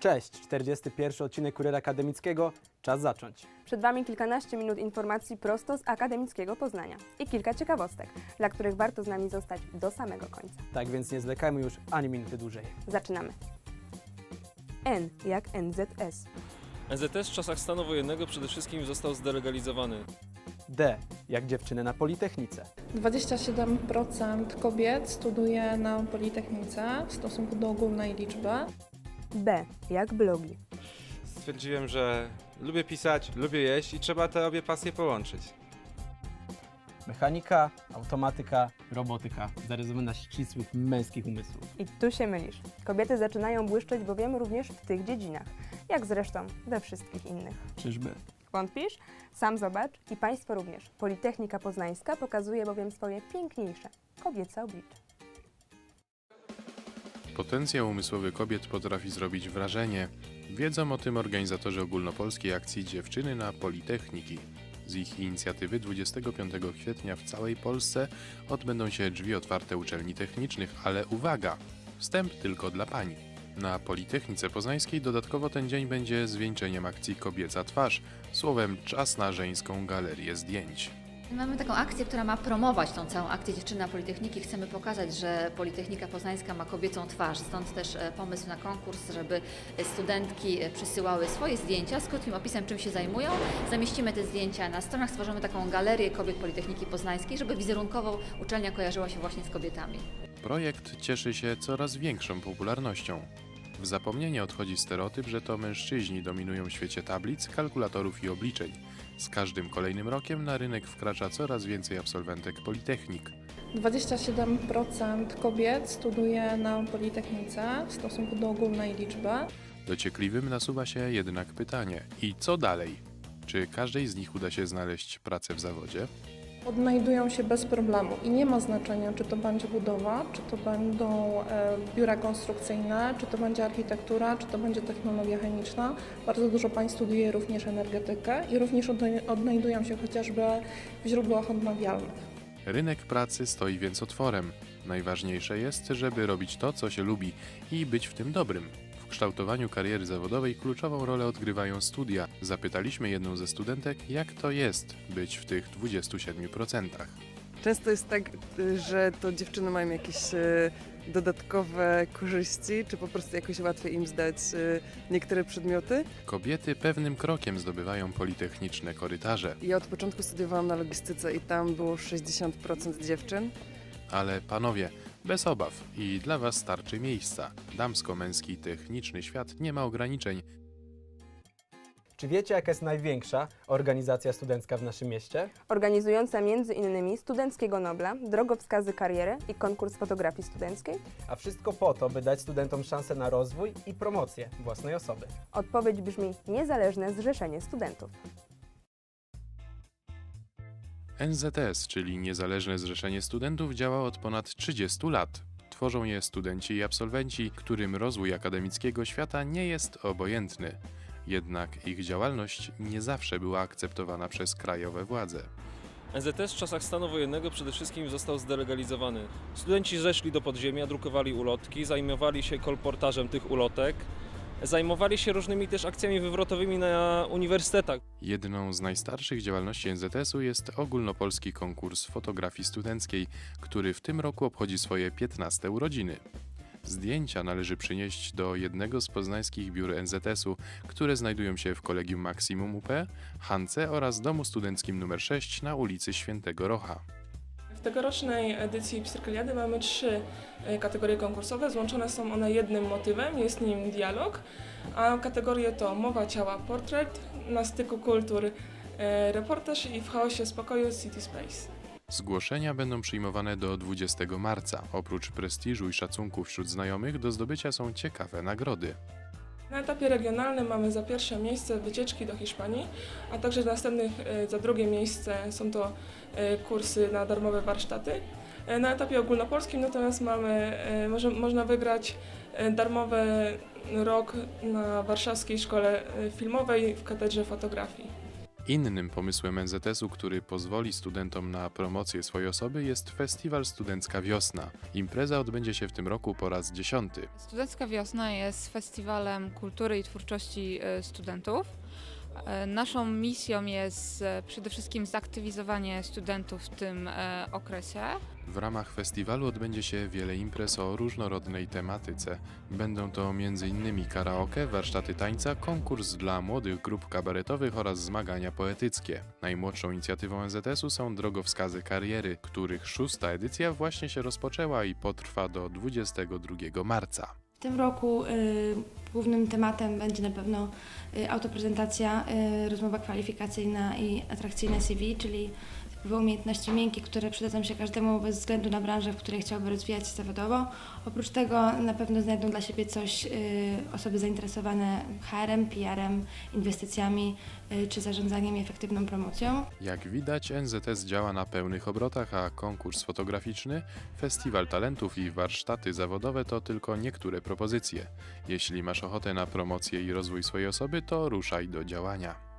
Cześć, 41 odcinek Kuriera Akademickiego. Czas zacząć. Przed Wami kilkanaście minut informacji prosto z akademickiego Poznania i kilka ciekawostek, dla których warto z nami zostać do samego końca. Tak więc nie zwlekajmy już ani minuty dłużej. Zaczynamy. N jak NZS. NZS w czasach stanu wojennego przede wszystkim został zdelegalizowany. D jak dziewczyny na Politechnice. 27% kobiet studiuje na Politechnice w stosunku do ogólnej liczby. B jak blogi. Stwierdziłem, że lubię pisać, lubię jeść i trzeba te obie pasje połączyć. Mechanika, automatyka, robotyka. Zarysowane na ścisłych męskich umysłów. I tu się mylisz. Kobiety zaczynają błyszczeć bowiem również w tych dziedzinach, jak zresztą we wszystkich innych. Czyżby? Wątpisz? Sam zobacz i Państwo również. Politechnika Poznańska pokazuje bowiem swoje piękniejsze kobiece oblicze. Potencjał umysłowy kobiet potrafi zrobić wrażenie. Wiedzą o tym organizatorzy ogólnopolskiej akcji Dziewczyny na Politechniki. Z ich inicjatywy 25 kwietnia w całej Polsce odbędą się drzwi otwarte uczelni technicznych, ale uwaga! Wstęp tylko dla pań. Na Politechnice Poznańskiej dodatkowo ten dzień będzie zwieńczeniem akcji Kobieca Twarz, słowem czas na żeńską galerię zdjęć. Mamy taką akcję, która ma promować tą całą akcję Dziewczyna Politechniki. Chcemy pokazać, że Politechnika Poznańska ma kobiecą twarz. Stąd też e, pomysł na konkurs, żeby studentki e, przysyłały swoje zdjęcia z krótkim opisem, czym się zajmują. Zamieścimy te zdjęcia na stronach, stworzymy taką galerię kobiet Politechniki Poznańskiej, żeby wizerunkowo uczelnia kojarzyła się właśnie z kobietami. Projekt cieszy się coraz większą popularnością. W zapomnienie odchodzi stereotyp, że to mężczyźni dominują w świecie tablic, kalkulatorów i obliczeń. Z każdym kolejnym rokiem na rynek wkracza coraz więcej absolwentek politechnik. 27% kobiet studiuje na Politechnice w stosunku do ogólnej liczby. Dociekliwym nasuwa się jednak pytanie: i co dalej? Czy każdej z nich uda się znaleźć pracę w zawodzie? Odnajdują się bez problemu i nie ma znaczenia, czy to będzie budowa, czy to będą e, biura konstrukcyjne, czy to będzie architektura, czy to będzie technologia chemiczna. Bardzo dużo pań studiuje również energetykę i również odnaj- odnajdują się chociażby w źródłach odnawialnych. Rynek pracy stoi więc otworem. Najważniejsze jest, żeby robić to, co się lubi i być w tym dobrym. W kształtowaniu kariery zawodowej kluczową rolę odgrywają studia. Zapytaliśmy jedną ze studentek, jak to jest być w tych 27%. Często jest tak, y, że to dziewczyny mają jakieś y, dodatkowe korzyści, czy po prostu jakoś łatwiej im zdać y, niektóre przedmioty. Kobiety pewnym krokiem zdobywają politechniczne korytarze, Ja od początku studiowałam na logistyce i tam było 60% dziewczyn. ale panowie, bez obaw i dla was starczy miejsca. Damsko-męski techniczny świat nie ma ograniczeń, Czy wiecie, jaka jest największa organizacja studencka w naszym mieście? Organizująca m.in. Studenckiego Nobla, drogowskazy kariery i konkurs fotografii studenckiej? A wszystko po to, by dać studentom szansę na rozwój i promocję własnej osoby. Odpowiedź brzmi Niezależne Zrzeszenie Studentów. NZS, czyli Niezależne Zrzeszenie Studentów, działa od ponad 30 lat. Tworzą je studenci i absolwenci, którym rozwój akademickiego świata nie jest obojętny. Jednak ich działalność nie zawsze była akceptowana przez krajowe władze. NZS w czasach stanu wojennego przede wszystkim został zdelegalizowany. Studenci zeszli do podziemia, drukowali ulotki, zajmowali się kolportażem tych ulotek, zajmowali się różnymi też akcjami wywrotowymi na uniwersytetach. Jedną z najstarszych działalności NZS-u jest ogólnopolski konkurs fotografii studenckiej, który w tym roku obchodzi swoje 15 urodziny. Zdjęcia należy przynieść do jednego z poznańskich biur NZS-u, które znajdują się w Kolegium Maksimum UP, Hance oraz Domu Studenckim nr 6 na ulicy Świętego Rocha. W tegorocznej edycji Psyrkeliady mamy trzy e, kategorie konkursowe. Złączone są one jednym motywem, jest nim dialog, a kategorie to mowa ciała portret, na styku kultur e, reportaż i w chaosie spokoju City Space. Zgłoszenia będą przyjmowane do 20 marca. Oprócz prestiżu i szacunku wśród znajomych do zdobycia są ciekawe nagrody. Na etapie regionalnym mamy za pierwsze miejsce wycieczki do Hiszpanii, a także następnych e, za drugie miejsce są to e, kursy na darmowe warsztaty. E, Na etapie ogólnopolskim natomiast mamy, może, można wygrać darmowy rok na Warszawskiej Szkole Filmowej w katedrze fotografii. Innym pomysłem NZS-u, który pozwoli studentom na promocję swojej osoby jest Festiwal Studencka Wiosna. Impreza odbędzie się w tym roku po raz dziesiąty. Studencka Wiosna jest festiwalem kultury i twórczości e, studentów. E, Naszą misją jest e, przede wszystkim zaktywizowanie studentów w tym e, okresie. W ramach festiwalu odbędzie się wiele imprez o różnorodnej tematyce. Będą to m.in. karaoke, warsztaty tańca, konkurs dla młodych grup kabaretowych oraz zmagania poetyckie. Najmłodszą inicjatywą NZS-u są drogowskazy kariery, których szósta edycja właśnie się rozpoczęła i potrwa do 22 marca. W tym roku y, głównym tematem będzie na pewno y, autoprezentacja, y, rozmowa kwalifikacyjna i atrakcyjne CV, czyli typowe umiejętności miękkie, które przydadzą się każdemu bez względu na branżę, w której chciałby rozwijać się zawodowo. Oprócz tego na pewno znajdą dla siebie coś y, osoby zainteresowane HR-em, PR-em, inwestycjami y, czy zarządzaniem i efektywną promocją. Jak widać, NZS działa na pełnych obrotach, a konkurs fotograficzny, festiwal talentów i warsztaty zawodowe to tylko niektóre propozycje. Jeśli masz ochotę na promocję i rozwój swojej osoby, to ruszaj do działania.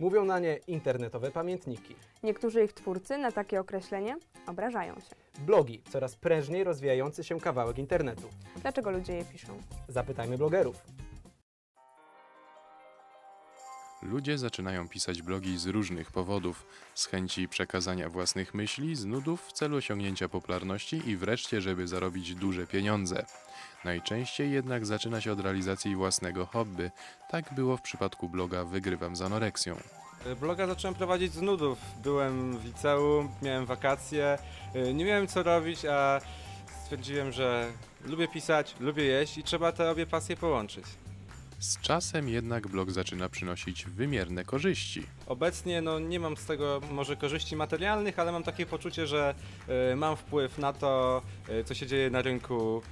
Mówią na nie internetowe pamiętniki. Niektórzy ich twórcy na takie określenie obrażają się. Blogi, coraz prężniej rozwijający się kawałek internetu. Dlaczego ludzie je piszą? Zapytajmy blogerów. Ludzie zaczynają pisać blogi z różnych powodów: z chęci przekazania własnych myśli, z nudów w celu osiągnięcia popularności i wreszcie, żeby zarobić duże pieniądze. Najczęściej jednak zaczyna się od realizacji własnego hobby. Tak było w przypadku bloga Wygrywam z anoreksją. Y, Bloga zacząłem prowadzić z nudów. Byłem w liceum, miałem wakacje, y, nie miałem co robić, a stwierdziłem, że lubię pisać, lubię jeść i trzeba te obie pasje połączyć. Z czasem jednak blog zaczyna przynosić wymierne korzyści. Obecnie no, nie mam z tego może korzyści materialnych, ale mam takie poczucie, że y, mam wpływ na to, y, co się dzieje na rynku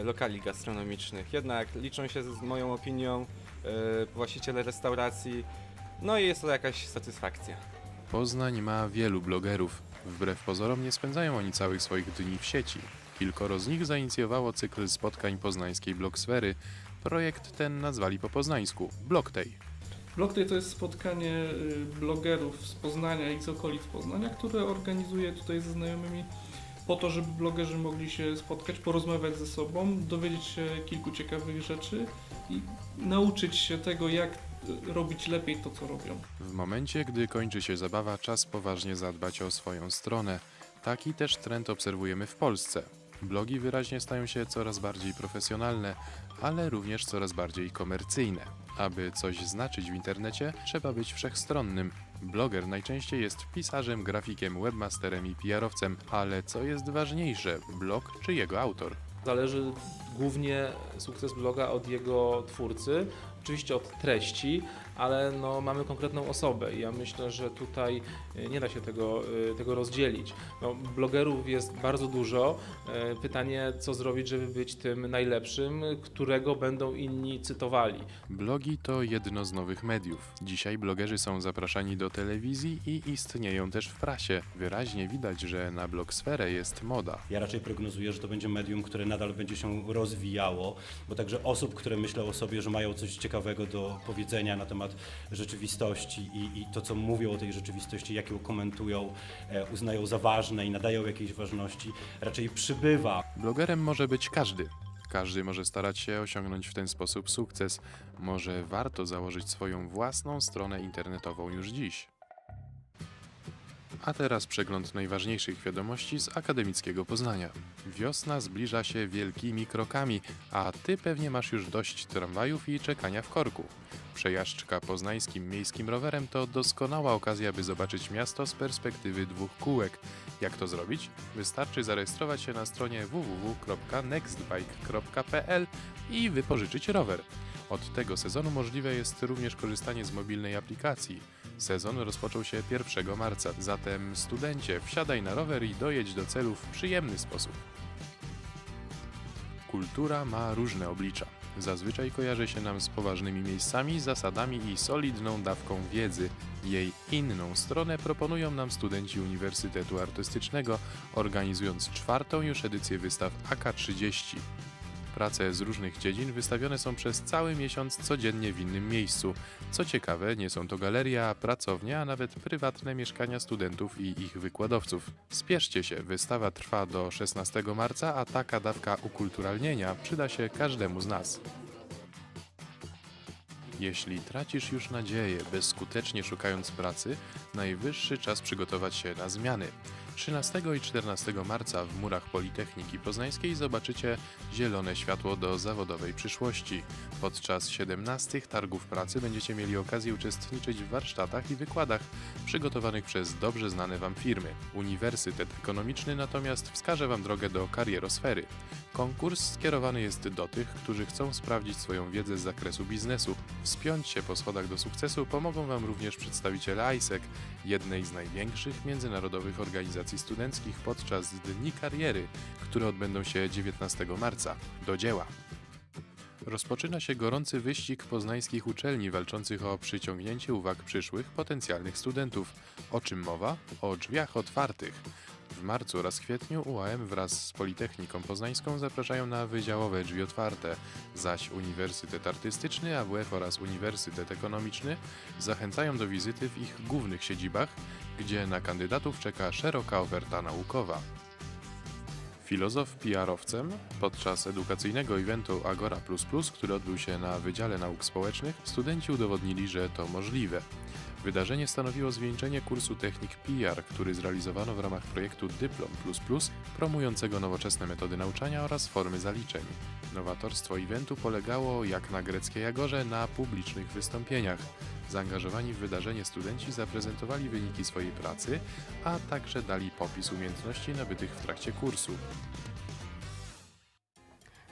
y, lokali gastronomicznych. Jednak liczą się z moją opinią y, właściciele restauracji, no i jest to jakaś satysfakcja. Poznań ma wielu blogerów. Wbrew pozorom nie spędzają oni całych swoich dni w sieci. Kilkoro z nich zainicjowało cykl spotkań poznańskiej blogsfery. Projekt ten nazwali po poznańsku Blogtej. Blog Day to jest spotkanie y, blogerów z Poznania i z okolic Poznania, które organizuję tutaj ze znajomymi po to, żeby blogerzy mogli się spotkać, porozmawiać ze sobą, dowiedzieć się kilku ciekawych rzeczy i nauczyć się tego, jak y, robić lepiej to, co robią. W momencie, gdy kończy się zabawa, czas poważnie zadbać o swoją stronę. Taki też trend obserwujemy w Polsce. Blogi wyraźnie stają się coraz bardziej profesjonalne, ale również coraz bardziej komercyjne. Aby coś znaczyć w internecie, trzeba być wszechstronnym. Bloger najczęściej jest pisarzem, grafikiem, webmasterem i PR-owcem, ale co jest ważniejsze, blog czy jego autor? Zależy głównie sukces bloga od jego twórcy, oczywiście od treści, ale no, mamy konkretną osobę i ja myślę, że tutaj y, nie da się tego, y, tego rozdzielić. No, blogerów jest bardzo dużo. E, Pytanie, co zrobić, żeby być tym najlepszym, którego będą inni cytowali. Blogi to jedno z nowych mediów. Dzisiaj blogerzy są zapraszani do telewizji i istnieją też w prasie. Wyraźnie widać, że na blogsferę jest moda. Ja raczej prognozuję, że to będzie medium, które nadal będzie się rozwijało, bo także osób, które myślą o sobie, że mają coś ciekawego do powiedzenia na temat rzeczywistości i, i to, co mówią o tej rzeczywistości, jak ją komentują, e, uznają za ważne i nadają jakiejś ważności, raczej przybywa. Blogerem może być każdy. Każdy może starać się osiągnąć w ten sposób sukces. Może warto założyć swoją własną stronę internetową już dziś. A teraz przegląd najważniejszych wiadomości z akademickiego Poznania. Wiosna zbliża się wielkimi krokami, a ty pewnie masz już dość tramwajów i czekania w korku. Przejażdżka poznańskim miejskim rowerem to doskonała okazja, by zobaczyć miasto z perspektywy dwóch kółek. Jak to zrobić? Wystarczy zarejestrować się na stronie www.nextbike.pl i wypożyczyć rower. Od tego sezonu możliwe jest również korzystanie z mobilnej aplikacji. Sezon rozpoczął się 1 marca, zatem studencie, wsiadaj na rower i dojedź do celu w przyjemny sposób. Kultura ma różne oblicza. Zazwyczaj kojarzy się nam z poważnymi miejscami, zasadami i solidną dawką wiedzy. Jej inną stronę proponują nam studenci Uniwersytetu Artystycznego, organizując czwartą już edycję wystaw AK30. Prace z różnych dziedzin wystawione są przez cały miesiąc codziennie w innym miejscu. Co ciekawe, nie są to galeria, pracownia, a nawet prywatne mieszkania studentów i ich wykładowców. Spieszcie się, wystawa trwa do 16 marca, a taka dawka ukulturalnienia przyda się każdemu z nas. Jeśli tracisz już nadzieję, bezskutecznie szukając pracy, najwyższy czas przygotować się na zmiany. 13 i 14 marca w murach Politechniki Poznańskiej zobaczycie zielone światło do zawodowej przyszłości. Podczas 17 targów pracy będziecie mieli okazję uczestniczyć w warsztatach i wykładach przygotowanych przez dobrze znane Wam firmy. Uniwersytet Ekonomiczny natomiast wskaże Wam drogę do karierosfery. Konkurs skierowany jest do tych, którzy chcą sprawdzić swoją wiedzę z zakresu biznesu. Wspiąć się po schodach do sukcesu pomogą Wam również przedstawiciele ISEC, jednej z największych międzynarodowych organizacji studenckich podczas Dni Kariery, które odbędą się 19 marca. Do dzieła! Rozpoczyna się gorący wyścig poznańskich uczelni walczących o przyciągnięcie uwag przyszłych potencjalnych studentów. O czym mowa? O drzwiach otwartych. W marcu oraz kwietniu UAM wraz z Politechniką Poznańską zapraszają na wydziałowe drzwi otwarte, zaś Uniwersytet Artystyczny, AWF oraz Uniwersytet Ekonomiczny zachęcają do wizyty w ich głównych siedzibach, gdzie na kandydatów czeka szeroka oferta naukowa. Filozof PR-owcem podczas edukacyjnego eventu Agora, który odbył się na Wydziale Nauk Społecznych, studenci udowodnili, że to możliwe. Wydarzenie stanowiło zwieńczenie kursu Technik PR, który zrealizowano w ramach projektu Dyplom promującego nowoczesne metody nauczania oraz formy zaliczeń. Nowatorstwo eventu polegało, jak na greckiej Agorze, na publicznych wystąpieniach. Zaangażowani w wydarzenie studenci zaprezentowali wyniki swojej pracy, a także dali popis umiejętności nabytych w trakcie kursu.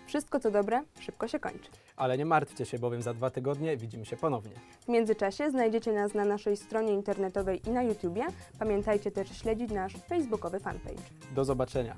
Wszystko co dobre, szybko się kończy. Ale nie martwcie się, bowiem za dwa tygodnie widzimy się ponownie. W międzyczasie znajdziecie nas na naszej stronie internetowej i na YouTubie. Pamiętajcie też śledzić nasz facebookowy fanpage. Do zobaczenia.